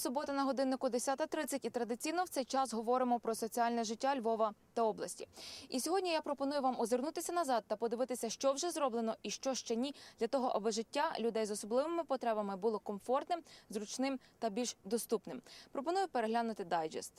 Субота на годиннику 10.30 і традиційно в цей час говоримо про соціальне життя Львова та області. І сьогодні я пропоную вам озирнутися назад та подивитися, що вже зроблено і що ще ні, для того, аби життя людей з особливими потребами було комфортним, зручним та більш доступним. Пропоную переглянути дайджест.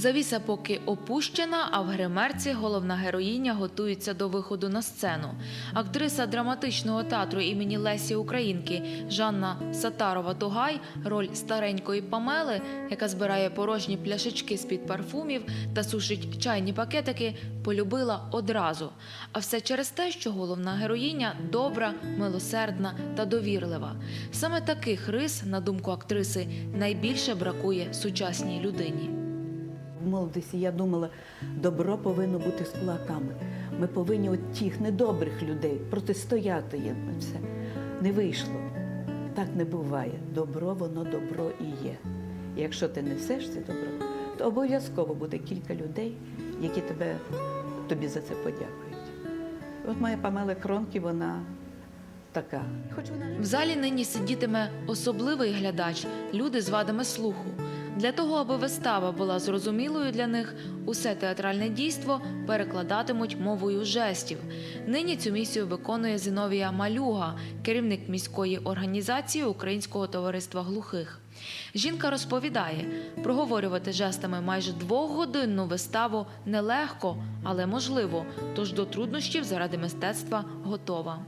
Завіса поки опущена, а в гримерці головна героїня готується до виходу на сцену. Актриса драматичного театру імені Лесі Українки Жанна Сатарова Тугай роль старенької Памели, яка збирає порожні пляшечки з-під парфумів та сушить чайні пакетики, полюбила одразу. А все через те, що головна героїня добра, милосердна та довірлива. Саме таких рис, на думку актриси, найбільше бракує сучасній людині. Молодості я думала, добро повинно бути з кулаками. Ми повинні от тих недобрих людей протистояти їм. Все не вийшло. Так не буває. Добро, воно добро і є. І якщо ти несеш це добро, то обов'язково буде кілька людей, які тебе, тобі за це подякують. От моя Памела Кронки, вона така. Хоч вона В залі нині сидітиме особливий глядач, люди з вадами слуху. Для того, аби вистава була зрозумілою для них, усе театральне дійство перекладатимуть мовою жестів. Нині цю місію виконує Зиновія Малюга, керівник міської організації Українського товариства глухих. Жінка розповідає, проговорювати жестами майже двохгодинну виставу нелегко, але можливо. Тож до труднощів заради мистецтва готова.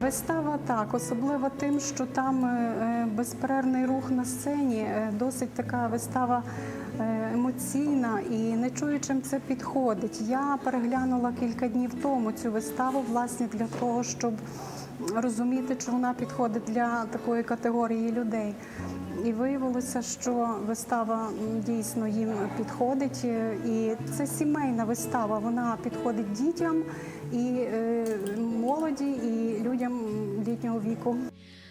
Вистава так, особливо тим, що там е, е, безперервний рух на сцені, е, досить така вистава емоційна і не чую, чим це підходить. Я переглянула кілька днів тому цю виставу, власне, для того, щоб розуміти, чи вона підходить для такої категорії людей. І виявилося, що вистава дійсно їм підходить. І це сімейна вистава. Вона підходить дітям і е, молоді, і людям літнього віку.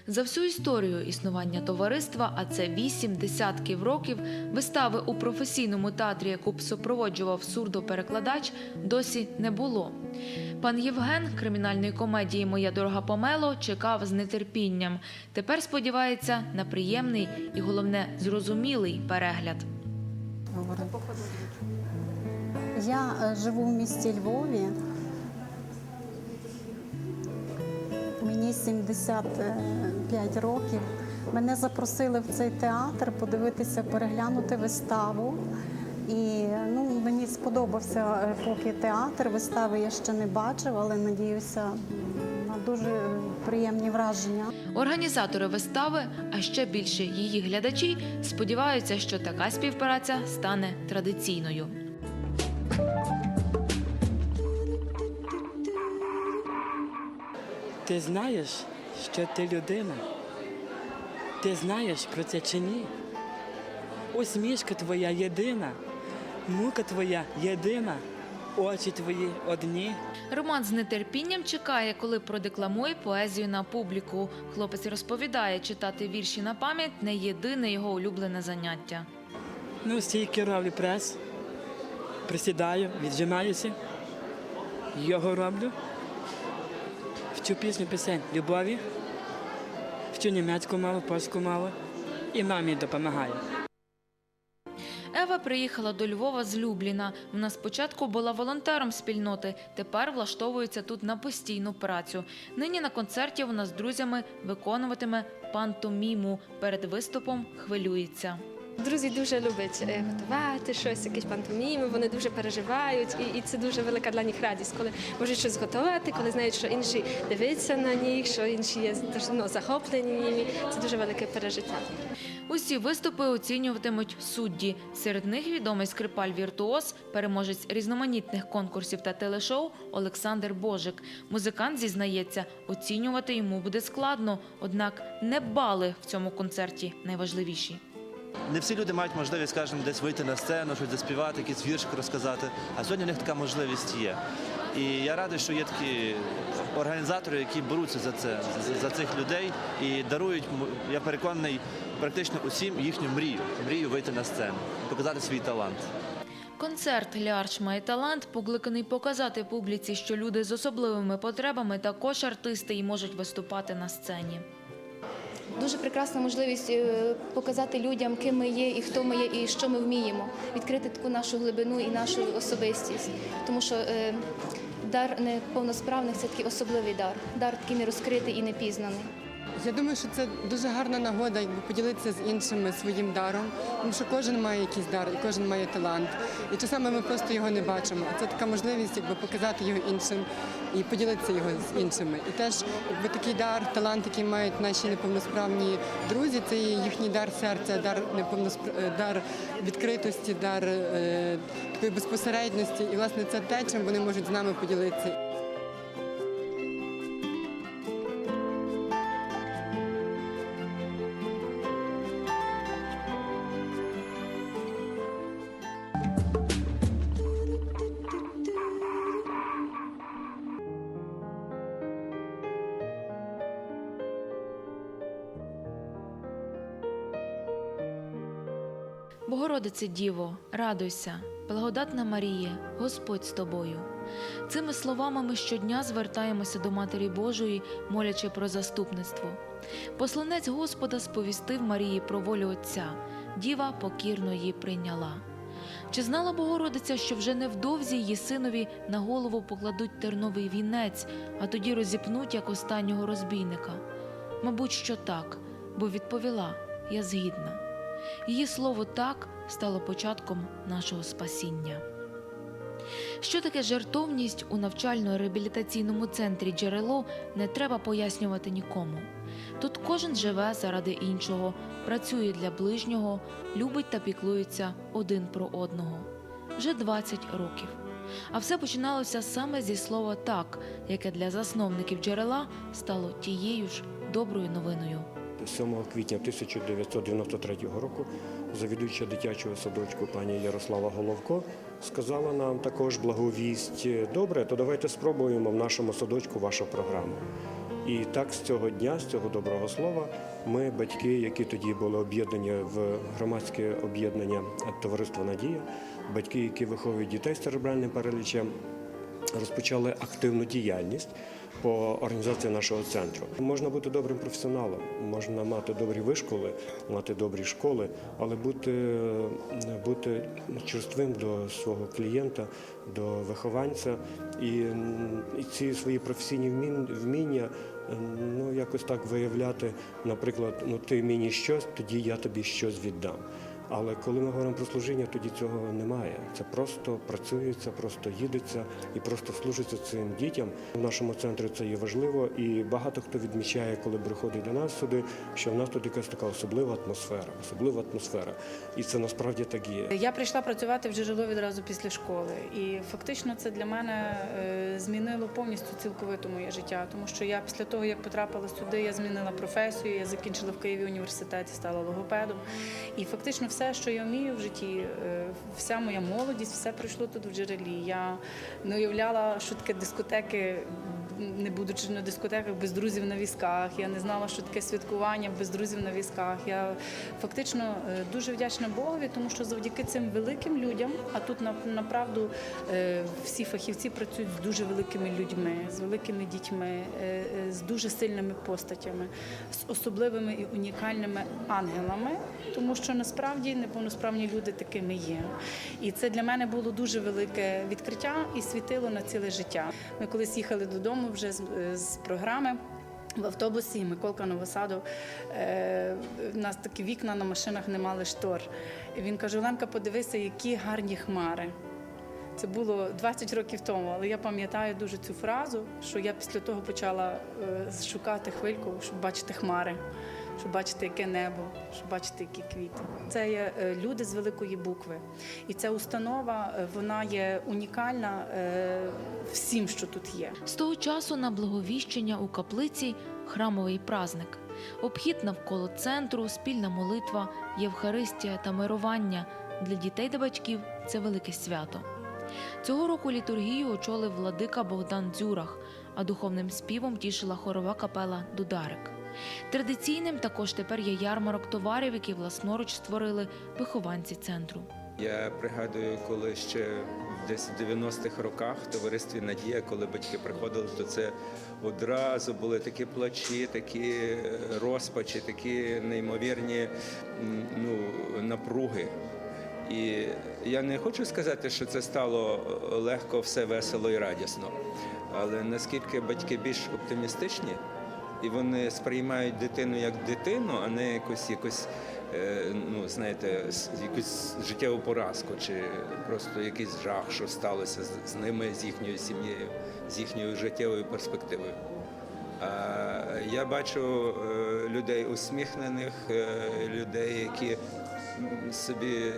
За всю історію існування товариства, а це вісім десятків років, вистави у професійному театрі, яку б супроводжував сурдоперекладач, досі не було. Пан Євген кримінальної комедії Моя дорога Помело чекав з нетерпінням. Тепер сподівається на приємний і головне зрозумілий перегляд. Я е, живу в місті Львові. Мені 75 років. Мене запросили в цей театр подивитися, переглянути виставу. І ну, мені сподобався поки театр. Вистави я ще не бачив, але надіюся на дуже приємні враження. Організатори вистави, а ще більше її глядачі, сподіваються, що така співпраця стане традиційною. Ти знаєш, що ти людина? Ти знаєш про це чи ні? Усмішка твоя єдина, мука твоя єдина, очі твої одні. Роман з нетерпінням чекає, коли продекламує поезію на публіку. Хлопець розповідає, читати вірші на пам'ять не єдине його улюблене заняття. Ну, стійки роблю прес, присідаю, віджимаюся, його роблю. Вчу пісню пісень любові, вчу німецьку мову, польську мову і мамі допомагаю. Ева приїхала до Львова з Любліна. Вона спочатку була волонтером спільноти, тепер влаштовується тут на постійну працю. Нині на концерті вона з друзями виконуватиме пантоміму. Перед виступом хвилюється. Друзі дуже люблять е, готувати щось, якісь пантоміми, вони дуже переживають, і, і це дуже велика для них радість, коли можуть щось готувати, коли знають, що інші дивляться на них, що інші є ну, захоплені ними. Це дуже велике пережиття. Усі виступи оцінюватимуть судді. Серед них відомий скрипаль віртуоз, переможець різноманітних конкурсів та телешоу Олександр Божик. Музикант зізнається, оцінювати йому буде складно, однак не бали в цьому концерті найважливіші. Не всі люди мають можливість, скажімо, десь вийти на сцену, щось заспівати, якийсь віршик розказати. А сьогодні в них така можливість є. І я радий, що є такі організатори, які беруться за це, за, цих людей і дарують, я переконаний, практично усім їхню мрію, мрію вийти на сцену, показати свій талант. Концерт Лярч має талант покликаний показати публіці, що люди з особливими потребами також артисти і можуть виступати на сцені. Дуже прекрасна можливість е, показати людям, ким ми є і хто ми є, і що ми вміємо, відкрити таку нашу глибину і нашу особистість. Тому що е, дар неповносправних це такий особливий дар, дар такий нерозкритий і непізнаний. Я думаю, що це дуже гарна нагода, якби поділитися з іншими своїм даром, тому що кожен має якийсь дар і кожен має талант. І часами ми просто його не бачимо. А це така можливість, якби показати його іншим і поділитися його з іншими. І теж якби такий дар, талант, який мають наші неповносправні друзі, це їхній дар серця, дар неповноспр... е, дар відкритості, дар е, такої безпосередності. І власне це те, чим вони можуть з нами поділитися. Богородице Діво, радуйся, благодатна Марія, Господь з тобою. Цими словами ми щодня звертаємося до Матері Божої, молячи про заступництво. Посланець Господа сповістив Марії про волю Отця, діва покірно її прийняла. Чи знала Богородиця, що вже невдовзі її синові на голову покладуть терновий вінець, а тоді розіпнуть як останнього розбійника? Мабуть, що так, бо відповіла: Я згідна. Її слово так стало початком нашого спасіння. Що таке жертовність у навчально-реабілітаційному центрі джерело не треба пояснювати нікому. Тут кожен живе заради іншого, працює для ближнього, любить та піклується один про одного. Вже 20 років. А все починалося саме зі слова так, яке для засновників джерела стало тією ж доброю новиною. 7 квітня 1993 року завідуюча дитячого садочку пані Ярослава Головко сказала нам також благовість. Добре, то давайте спробуємо в нашому садочку вашу програму. І так з цього дня, з цього доброго слова, ми, батьки, які тоді були об'єднані в громадське об'єднання Товариство Надія, батьки, які виховують дітей з церебральним паралічем, розпочали активну діяльність по організації нашого центру. Можна бути добрим професіоналом, можна мати добрі вишколи, мати добрі школи, але бути, бути черствим до свого клієнта, до вихованця і, і ці свої професійні вміння. Ну, якось так виявляти, наприклад, ну ти мені щось, тоді я тобі щось віддам. Але коли ми говоримо про служіння, тоді цього немає. Це просто працюється, просто їдеться і просто служиться цим дітям. В нашому центрі це є важливо, і багато хто відмічає, коли приходить до нас сюди, що в нас тут якась така особлива атмосфера, особлива атмосфера. І це насправді так є. Я прийшла працювати в джерело відразу після школи, і фактично це для мене е, змінило повністю цілковито моє життя, тому що я після того, як потрапила сюди, я змінила професію, я закінчила в Києві університеті, стала логопедом. І фактично все, що я вмію в житті, е, вся моя молодість, все пройшло тут в джерелі. Я не уявляла, що таке дискотеки. Не будучи на дискотеках без друзів на візках, я не знала, що таке святкування без друзів на візках. Я фактично е, дуже вдячна Богові, тому що завдяки цим великим людям, а тут на- направду е, всі фахівці працюють з дуже великими людьми, з великими дітьми, е, з дуже сильними постатями, з особливими і унікальними ангелами, тому що насправді неповносправні люди такими є. І це для мене було дуже велике відкриття і світило на ціле життя. Ми колись їхали додому вже з, е, з програми. В автобусі Миколка Новосаду е, у нас такі вікна на машинах не мали штор. І він каже: Оленка, подивися, які гарні хмари. Це було 20 років тому, але я пам'ятаю дуже цю фразу, що я після того почала е, шукати хвильку, щоб бачити хмари, щоб бачити, яке небо, щоб бачити, які квіти. Це є е, люди з великої букви. І ця установа е, вона є унікальна е, всім, що тут є. З того часу на благовіщення у каплиці храмовий праздник. Обхід навколо центру, спільна молитва, Євхаристія та мирування для дітей та батьків це велике свято. Цього року літургію очолив владика Богдан Дзюрах, а духовним співом тішила хорова капела Дударик. Традиційним також тепер є ярмарок товарів, які власноруч створили вихованці центру. Я пригадую, коли ще десь в 90-х роках в товаристві Надія, коли батьки приходили, то це одразу були такі плачі, такі е, розпачі, такі неймовірні ну, напруги. І я не хочу сказати, що це стало е, легко, все весело і радісно. Але наскільки батьки більш оптимістичні, і вони сприймають дитину як дитину, а не якось якось. е, Ну, знаєте, якусь життєву поразку, чи просто якийсь жах, що сталося з, ними, з їхньою сім'єю, з їхньою життєвою перспективою. Я бачу е, людей усміхнених, е, людей, які собі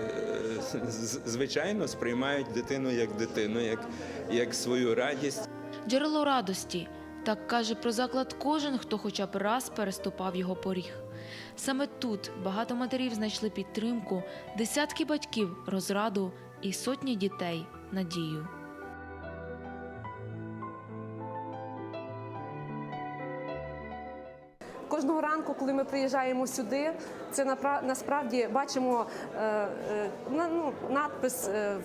звичайно сприймають дитину як дитину, як, як свою радість. Джерело радості. Так каже про заклад кожен, хто хоча б раз переступав його поріг. Саме тут багато матерів знайшли підтримку, десятки батьків розраду і сотні дітей надію. Кожного ранку, коли ми приїжджаємо сюди, це насправді бачимо е, е, ну, надпис е,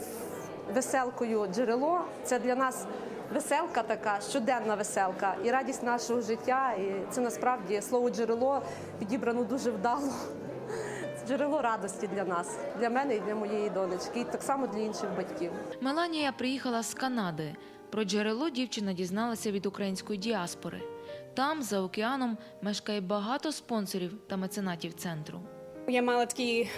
веселкою джерело. Це для нас веселка така, щоденна веселка і радість нашого життя. І це насправді слово джерело підібрано дуже вдало. Джерело радості для нас, для мене і для моєї донечки, і так само для інших батьків. Меланія приїхала з Канади. Про джерело дівчина дізналася від української діаспори. Там, за океаном, мешкає багато спонсорів та меценатів центру. Я мала такі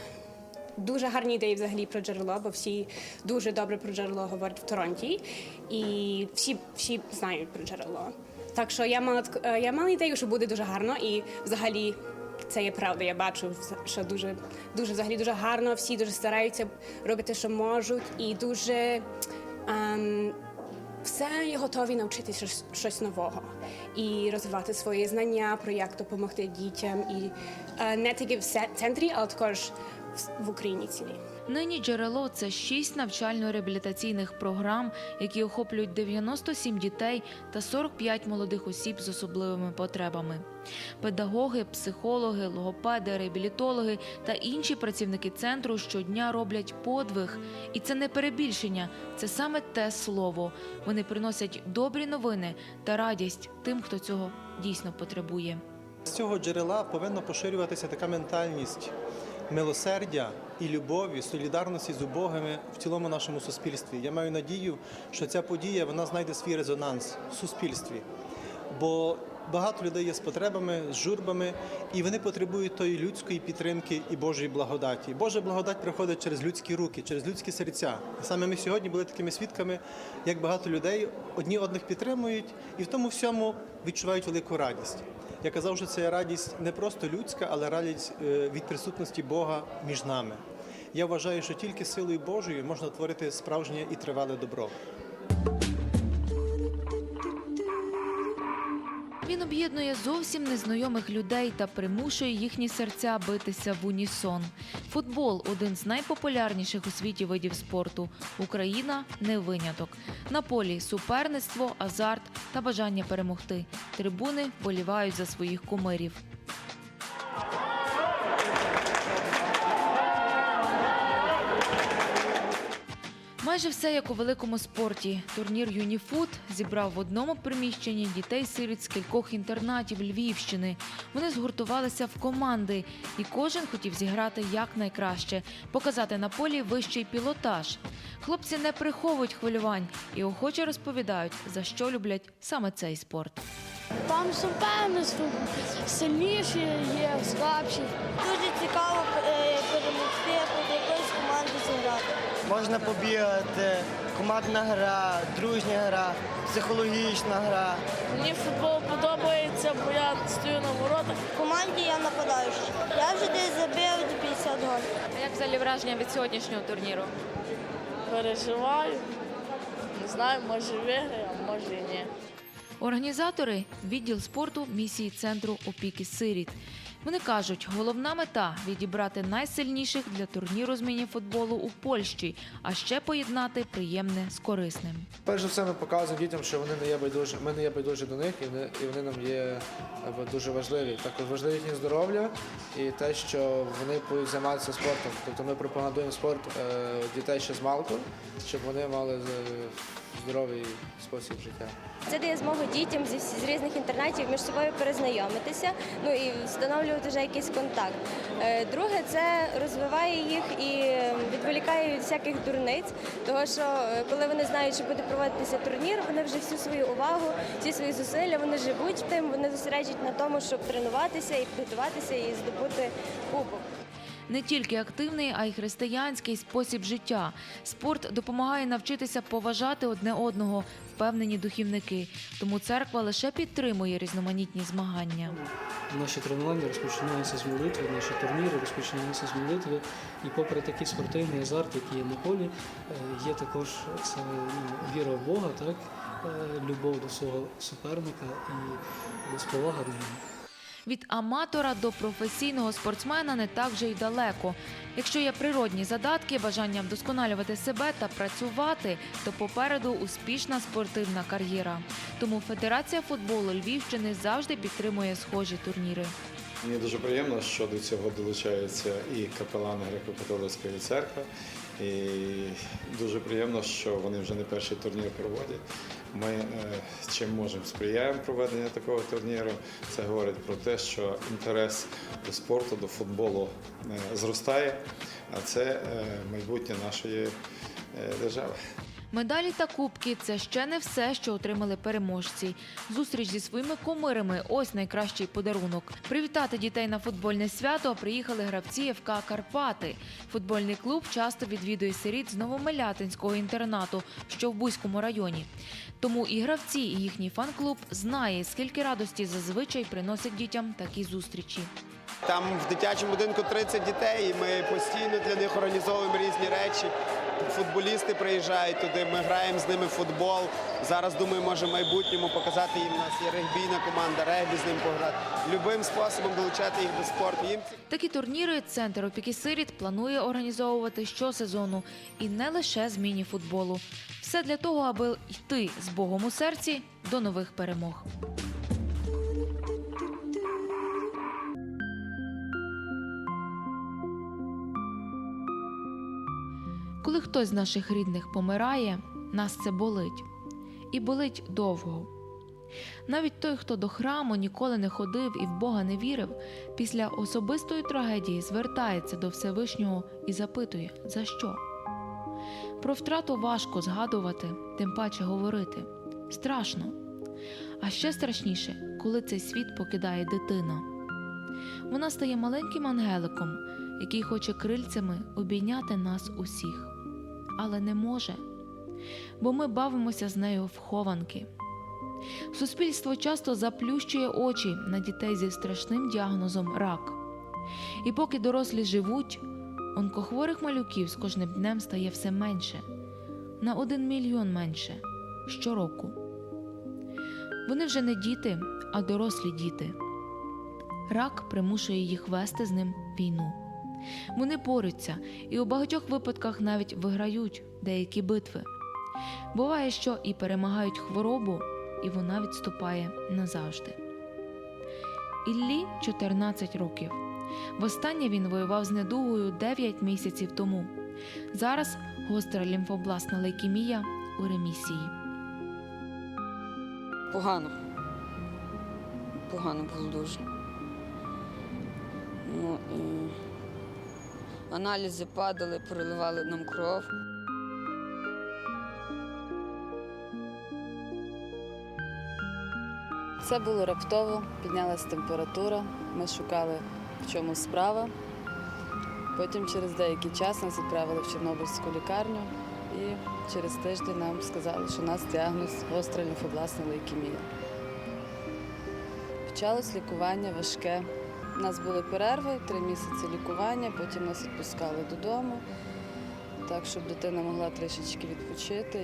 дуже гарні ідеї взагалі про джерело, бо всі дуже добре про джерело говорять в Торонті, і всі, всі знають про джерело. Так що я мала е, я мала ідею, що буде дуже гарно, і взагалі це є правда. Я бачу, що дуже, дуже взагалі дуже гарно. Всі дуже стараються робити, що можуть, і дуже. ем, все готові навчитися щось, щось нового і розвивати свої знання про як допомогти дітям, і е, не тільки в центрі, але також в- Україні цілій. Нині джерело це шість навчально-реабілітаційних програм, які охоплюють 97 дітей та 45 молодих осіб з особливими потребами. Педагоги, психологи, логопеди, реабілітологи та інші працівники центру щодня роблять подвиг. І це не перебільшення, це саме те слово. Вони приносять добрі новини та радість тим, хто цього дійсно потребує. З цього джерела повинна поширюватися така ментальність милосердя і любові, солідарності з убогими в цілому нашому суспільстві. Я маю надію, що ця подія вона знайде свій резонанс в суспільстві. Бо багато людей є з потребами, з журбами, і вони потребують тої людської підтримки і Божої благодаті. Божа благодать приходить через людські руки, через людські серця. Саме ми сьогодні були такими свідками, як багато людей одні одних підтримують і в тому всьому відчувають велику радість. Я казав, що це радість не просто людська, але радість е, від присутності Бога між нами. Я вважаю, що тільки силою Божою можна творити справжнє і тривале добро. Об'єднує зовсім незнайомих людей та примушує їхні серця битися в унісон. Футбол один з найпопулярніших у світі видів спорту. Україна не виняток. На полі суперництво, азарт та бажання перемогти. Трибуни болівають за своїх кумирів. Майже все як у великому спорті. Турнір Юніфут зібрав в одному приміщенні дітей сиріт з кількох інтернатів Львівщини. Вони згуртувалися в команди, і кожен хотів зіграти якнайкраще, показати на полі вищий пілотаж. Хлопці не приховують хвилювань і охоче розповідають, за що люблять саме цей спорт. Там суперництво сильніші є, слабші. Дуже цікаво е, перемогти, проти якоїсь команди зіграти. Можна побігати, командна гра, дружня гра, психологічна гра. Мені футбол подобається, бо я стою на воротах. В команді я нападаючий. Я вже десь забив 50 голів. А як взагалі враження від сьогоднішнього турніру? Переживаю. Не знаю, може виграю, а може і ні. Організатори відділ спорту місії центру опіки сиріт. Вони кажуть, головна мета відібрати найсильніших для турніру з міні-футболу у Польщі, а ще поєднати приємне з корисним. Перш за все, ми показуємо дітям, що вони не є байдужі. Ми не є байдужі до них, і вони, і вони нам є дуже важливі. Також важливе їхнє здоров'я і те, що вони будуть займатися спортом. Тобто ми пропагандуємо спорт е, дітей ще з малку, щоб вони мали е, здоровий спосіб життя. Це дає змогу дітям зі з різних інтернатів між собою перезнайомитися, ну і встановлювати вже якийсь контакт. Е, Друге, це розвиває їх і відволікає від всяких дурниць, тому що е, коли вони знають, що буде проводитися турнір, вони вже всю свою увагу, всі свої зусилля, вони живуть тим, вони зосереджують на тому, щоб тренуватися і підготуватися і здобути кубок. Не тільки активний, а й християнський спосіб життя. Спорт допомагає навчитися поважати одне одного, впевнені духівники. Тому церква лише підтримує різноманітні змагання. Наші тренування розпочинаються з молитви, наші турніри розпочинаються з молитви. І попри такий спортивний азарт, який є на полі, е, є також це ну, віра в Бога, так, е, любов до свого суперника і повага до нього. Від аматора до професійного спортсмена не так вже й далеко. Якщо є природні задатки, бажання вдосконалювати себе та працювати, то попереду успішна спортивна кар'єра. Тому Федерація футболу Львівщини завжди підтримує схожі турніри. Мені дуже приємно, що до цього долучаються і капелани греко-католицької церкви. І дуже приємно, що вони вже не перший турнір проводять. Ми е, чим можемо сприяємо проведення такого турніру. Це говорить про те, що інтерес до спорту, до футболу е, зростає, а це е, майбутнє нашої держави. Медалі та кубки це ще не все, що отримали переможці. Зустріч зі своїми кумирами ось найкращий подарунок. Привітати дітей на футбольне свято приїхали гравці ФК Карпати. Футбольний клуб часто відвідує сиріт з Новомилятинського інтернату, що в Бузькому районі. Тому і гравці, і їхній фан-клуб знає, скільки радості зазвичай приносять дітям такі зустрічі. Там в дитячому будинку 30 дітей, і ми постійно для них організовуємо різні речі. Футболісти приїжджають туди, ми граємо з ними в футбол. Зараз думаю, може в майбутньому показати їм. У нас є регбійна команда, регбі з ним пограти. Любим способом долучати їх до спорту. Їм Такі турніри центр опіки сиріт планує організовувати щосезону і не лише з міні-футболу. Все для того, аби йти з Богом у серці до нових перемог. Коли хтось з наших рідних помирає, нас це болить. І болить довго. Навіть той, хто до храму ніколи не ходив і в Бога не вірив, після особистої трагедії звертається до Всевишнього і запитує, за що. Про втрату важко згадувати, тим паче говорити. Страшно. А ще страшніше, коли цей світ покидає дитина. Вона стає маленьким ангеликом, який хоче крильцями обійняти нас усіх, але не може, бо ми бавимося з нею в хованки. Суспільство часто заплющує очі на дітей зі страшним діагнозом рак. І поки дорослі живуть, онкохворих малюків з кожним днем стає все менше на один мільйон менше щороку. Вони вже не діти, а дорослі діти. Рак примушує їх вести з ним війну. Вони борються і у багатьох випадках навіть виграють деякі битви. Буває, що і перемагають хворобу, і вона відступає назавжди. Іллі 14 років. Востаннє він воював з недугою 9 місяців тому. Зараз гостра лімфобласна лейкемія у ремісії. Погано. Погано було дуже. Ну, і аналізи падали, переливали нам кров. Це було раптово, піднялася температура, ми шукали, в чому справа. Потім через деякий час нас відправили в Чорнобильську лікарню і через тиждень нам сказали, що у нас діагноз гостра лімфобласна лейкемія. Почалось лікування важке. У нас були перерви, три місяці лікування, потім нас відпускали додому, так, щоб дитина могла трішечки відпочити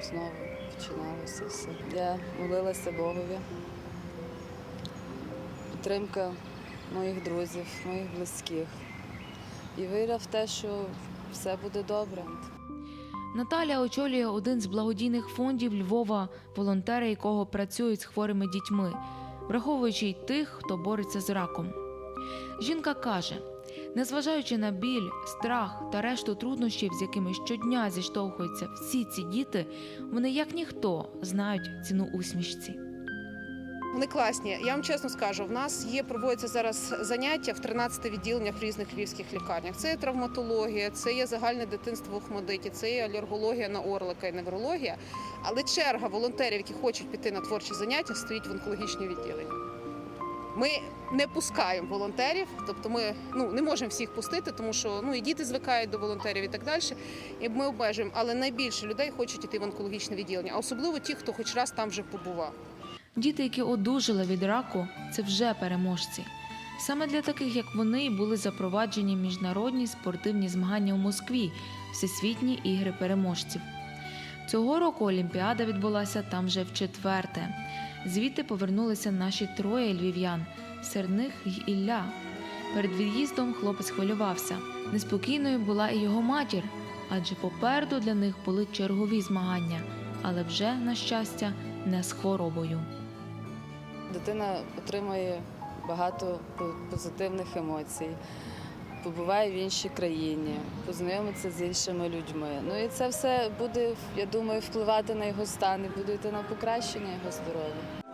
і знову починалося все. Я молилася Богові. Підтримка моїх друзів, моїх близьких. І вірю в те, що все буде добре. Наталя очолює один з благодійних фондів Львова, волонтери якого працюють з хворими дітьми, враховуючи й тих, хто бореться з раком. Жінка каже: незважаючи на біль, страх та решту труднощів, з якими щодня зіштовхуються всі ці діти, вони як ніхто знають ціну усмішці. Вони класні. Я вам чесно скажу, в нас є проводяться зараз заняття в 13 відділеннях в різних львівських лікарнях. Це є травматологія, це є загальне дитинство в Охмадиті, це є алергологія на орлика і неврологія. Але черга волонтерів, які хочуть піти на творчі заняття, стоїть в онкологічні відділення. Ми не пускаємо волонтерів, тобто ми ну не можемо всіх пустити, тому що ну і діти звикають до волонтерів і так далі. І ми обмежуємо, але найбільше людей хочуть іти в онкологічне відділення, а особливо ті, хто хоч раз там вже побував. Діти, які одужали від раку, це вже переможці. Саме для таких, як вони, були запроваджені міжнародні спортивні змагання у Москві, всесвітні ігри переможців. Цього року Олімпіада відбулася там вже вчетверте. Звідти повернулися наші троє львів'ян, серед них й Ілля. Перед від'їздом хлопець хвилювався. Неспокійною була і його матір, адже попереду для них були чергові змагання, але вже, на щастя, не з хворобою. Дитина отримує багато позитивних емоцій, побуває в іншій країні, познайомиться з іншими людьми. Ну і це все буде, я думаю, впливати на його стан і буде йти на покращення його здоров'я.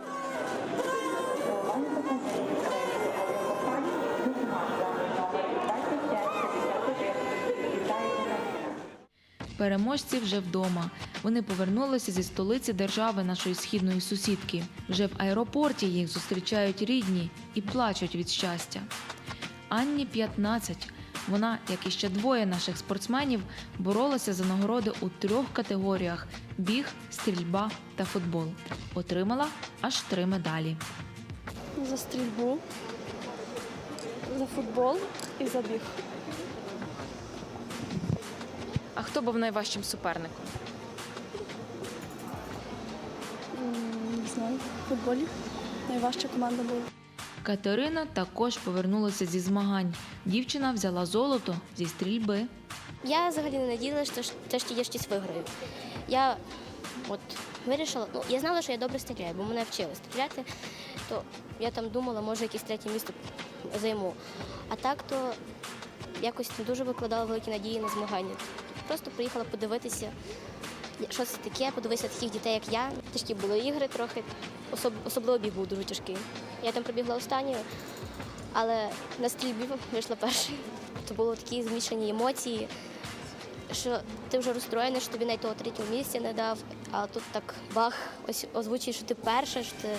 Переможці вже вдома. Вони повернулися зі столиці держави нашої східної сусідки. Вже в аеропорті їх зустрічають рідні і плачуть від щастя. Анні 15. Вона, як і ще двоє наших спортсменів, боролася за нагороди у трьох категоріях: біг, стрільба та футбол. Отримала аж три медалі. За стрільбу, за футбол і за біг. А хто був найважчим суперником? Не знаю, в футболі найважча команда була. Катерина також повернулася зі змагань. Дівчина взяла золото зі стрільби. Я взагалі не надіялася, що теж ті щось виграю. Я от вирішила, ну я знала, що я добре стріляю, бо мене вчили стріляти, то я там думала, може якесь третє місце займу. А так то якось не дуже викладала великі надії на змагання. Просто приїхала подивитися, що це таке, подивитися таких дітей, як я. Тяжкі були ігри трохи, особ- особливо біг був дуже тяжкий. Я там пробігла останньою, але на стрільбі вийшла першою. То були такі змішані емоції, що ти вже розстроєний, що тобі навіть того третього місця не дав, а тут так бах, ось озвучує, що ти перша, що ти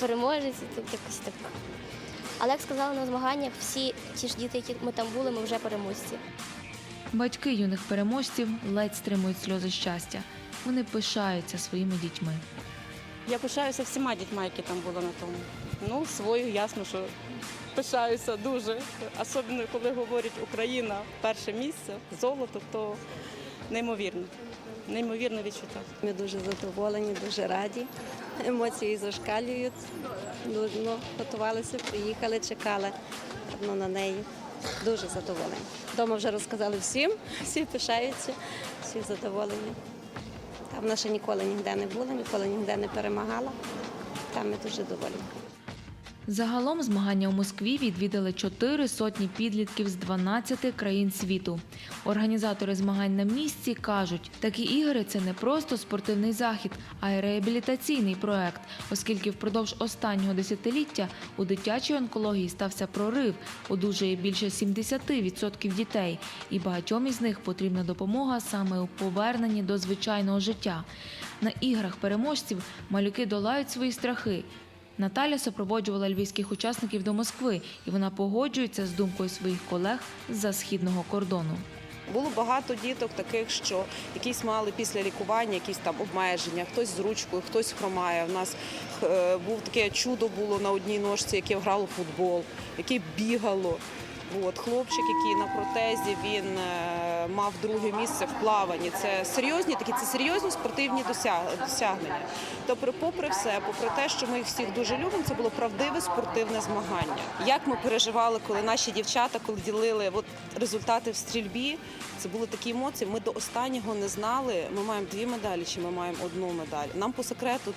переможець, і тут якось так. Але як сказали на змаганнях, всі ті ж діти, які ми там були, ми вже переможці. Батьки юних переможців ледь стримують сльози щастя. Вони пишаються своїми дітьми. Я пишаюся всіма дітьми, які там були на тому. Ну, свою, ясно, що пишаюся дуже. Особливо, коли говорять Україна перше місце, золото, то неймовірно. Неймовірне відчуття. Ми дуже задоволені, дуже раді. Емоції зашкалюють. Дуже ну, готувалися, приїхали, чекали ну, на неї. Дуже задоволені. Дома вже розказали всім, всі пишаються, всі задоволені. Там наша ніколи ніде не була, ніколи ніде не перемагала. Там ми дуже доволі. Загалом змагання у Москві відвідали чотири сотні підлітків з 12 країн світу. Організатори змагань на місці кажуть, такі ігри це не просто спортивний захід, а й реабілітаційний проект, оскільки впродовж останнього десятиліття у дитячій онкології стався прорив, одужує більше 70% дітей, і багатьом із них потрібна допомога саме у поверненні до звичайного життя. На іграх переможців малюки долають свої страхи. Наталя супроводжувала львівських учасників до Москви, і вона погоджується з думкою своїх колег з-за східного кордону. Було багато діток таких, що якісь мали після лікування якісь там обмеження, хтось з ручкою, хтось хромає. У нас е, був таке чудо було на одній ножці, яке грало футбол, яке бігало. От, хлопчик, який на протезі, він е, мав друге місце в плаванні. Це серйозні такі, це серйозні спортивні досягнення. Тобто, попри все, попри те, що ми їх всіх дуже любимо, це було правдиве спортивне змагання. Як ми переживали, коли наші дівчата, коли ділили от результати в стрільбі, це були такі емоції. Ми до останнього не знали, ми маємо дві медалі чи ми маємо одну медаль. Нам по секрету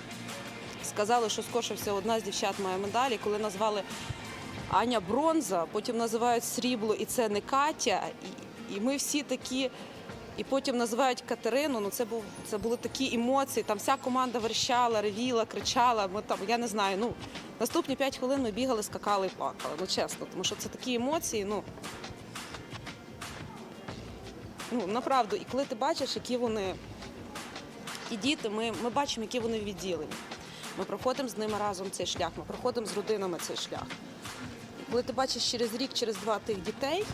сказали, що скорше всього одна з дівчат має медалі. Коли назвали Аня бронза, потім називають срібло, і це не Катя. І, ми всі такі. І потім називають Катерину. Ну це був це були такі емоції. Там вся команда верещала, ревіла, кричала. Ми там, я не знаю. Ну наступні п'ять хвилин ми бігали, скакали і плакали. Ну чесно, тому що це такі емоції. Ну ну направду. І коли ти бачиш, які вони і діти, ми, ми бачимо, які вони відділені. Ми проходимо з ними разом цей шлях, ми проходимо з родинами цей шлях. Коли ти бачиш через рік, через два тих дітей,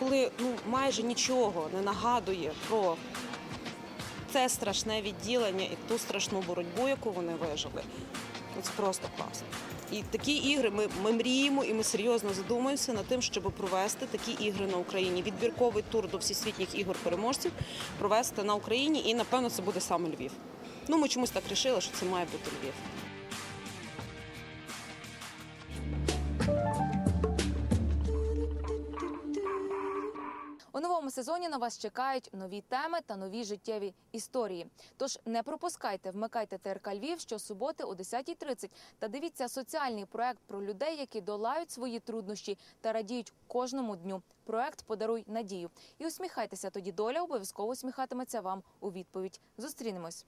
коли ну, майже нічого не нагадує про це страшне відділення і ту страшну боротьбу, яку вони вижили, це просто класно. І такі ігри ми, ми мріємо і ми серйозно задумуємося над тим, щоб провести такі ігри на Україні. Відбірковий тур до всесвітніх ігор переможців провести на Україні, і напевно це буде саме Львів. Ну, ми чомусь так вирішили, що це має бути Львів. У новому сезоні на вас чекають нові теми та нові життєві історії. Тож не пропускайте, вмикайте ТРК Львів щосуботи о 10.30 та дивіться соціальний проект про людей, які долають свої труднощі та радіють кожному дню. Проект Подаруй надію і усміхайтеся. Тоді доля обов'язково усміхатиметься вам у відповідь. Зустрінемось.